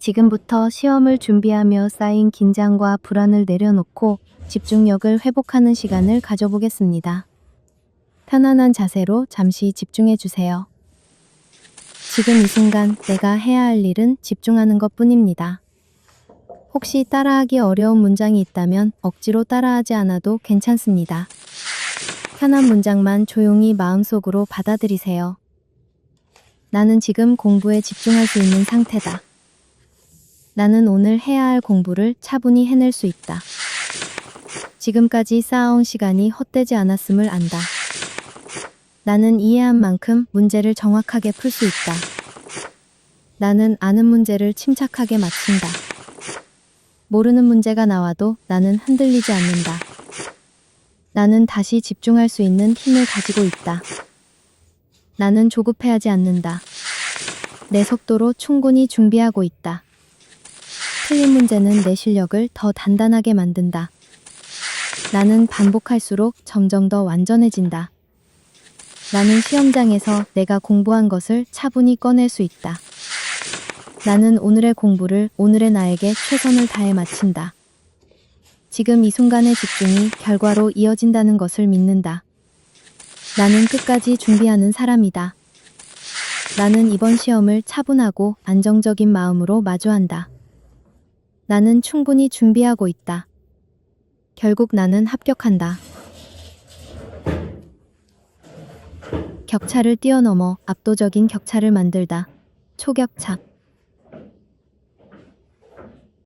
지금부터 시험을 준비하며 쌓인 긴장과 불안을 내려놓고 집중력을 회복하는 시간을 가져보겠습니다. 편안한 자세로 잠시 집중해 주세요. 지금 이 순간 내가 해야 할 일은 집중하는 것 뿐입니다. 혹시 따라하기 어려운 문장이 있다면 억지로 따라하지 않아도 괜찮습니다. 편한 문장만 조용히 마음속으로 받아들이세요. 나는 지금 공부에 집중할 수 있는 상태다. 나는 오늘 해야 할 공부를 차분히 해낼 수 있다. 지금까지 쌓아온 시간이 헛되지 않았음을 안다. 나는 이해한 만큼 문제를 정확하게 풀 수 있다. 나는 아는 문제를 침착하게 맞춘다. 모르는 문제가 나와도 나는 흔들리지 않는다. 나는 다시 집중할 수 있는 힘을 가지고 있다. 나는 조급해하지 않는다. 내 속도로 충분히 준비하고 있다. 틀린 문제는 내 실력을 더 단단하게 만든다. 나는 반복할수록 점점 더 완전해진다. 나는 시험장에서 내가 공부한 것을 차분히 꺼낼 수 있다. 나는 오늘의 공부를 오늘의 나에게 최선을 다해 마친다. 지금 이 순간의 집중이 결과로 이어진다는 것을 믿는다. 나는 끝까지 준비하는 사람이다. 나는 이번 시험을 차분하고 안정적인 마음으로 마주한다. 나는 충분히 준비하고 있다. 결국 나는 합격한다. 격차를 뛰어넘어 압도적인 격차를 만들다. 초격차.